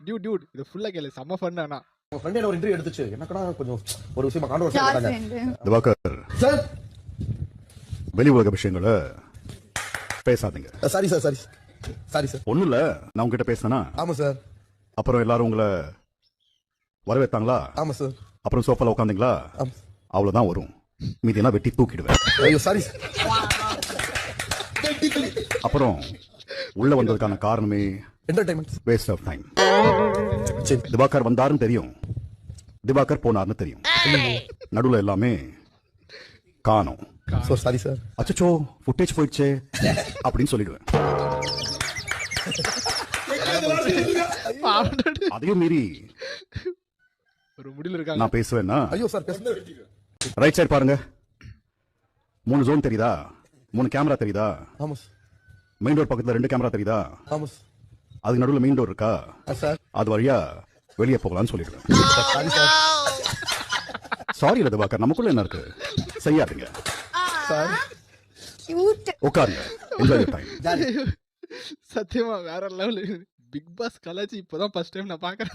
Dude Dude இது ஃபுல்லா கேளு. செம்ம ஃபன் ஆனா. உங்க ஃப்ரெண்ட் ஒரு இன்டர்வியூ எடுத்துச்சு? என்னக்கடா கொஞ்சம் ஒரு விஷயமா கான்ட்ரோவர்சி பண்ணாங்க திவாகர் சார் வெளி உலக விஷயங்களை பேசாதீங்க. Sorry sir sorry sorry sir ஒண்ணும் இல்ல நான் உங்ககிட்ட பேசினா ஆமா சார் அப்புறம் எல்லாரும் உங்களை வரவேத்தாங்களா? ஆமா சார் அப்புறம் சோஃபால உட்காந்தீங்களா அவ்வளவுதான் வரும். மீதியெல்லாம் வெட்டி தூக்கிடுவேன். ஐயோ சாரி சார் அப்புறம் உள்ள வந்ததுக்கான காரணமே entertainment waste of time Divakar வந்தாருன்னு தெரியும். திவாகர் போனார்னு தெரியும். நடுவுல எல்லாமே காணோம். ஸோ சாரி சார் அச்சச்சோ ஃபுட்டேஜ் போயிடுச்சே. அப்படின்னு சொல்லிடுவேன். அதையும் மீறி ஒரு முடியல இருக்காங்க. நான் பேசுவேன்னா? ஐயோ சார் ரைட் சைடு பாருங்க. மூணு ஜோன் தெரியுதா? மூணு கேமரா தெரியுதா? ஆமா மெயின் டோர் பக்கத்துல ரெண்டு கேமரா தெரியுதா? ஆமா அதுக்கு நடுவுல மெயின் டோர் இருக்கா? சார். அது வழியா வெளியே போகலாம்னு சொல்லிடுவேன் சாரி இல்ல திவாகர் நமக்குள்ள என்ன இருக்கு? செய்யாதீங்க. சார். உட்காருங்க. என்ஜாய் டைம் சத்தியமா வேற லெவல் பிக் பாஸ் கலாச்சி இப்பதான் ஃபர்ஸ்ட் டைம் நான் பாக்குறேன்.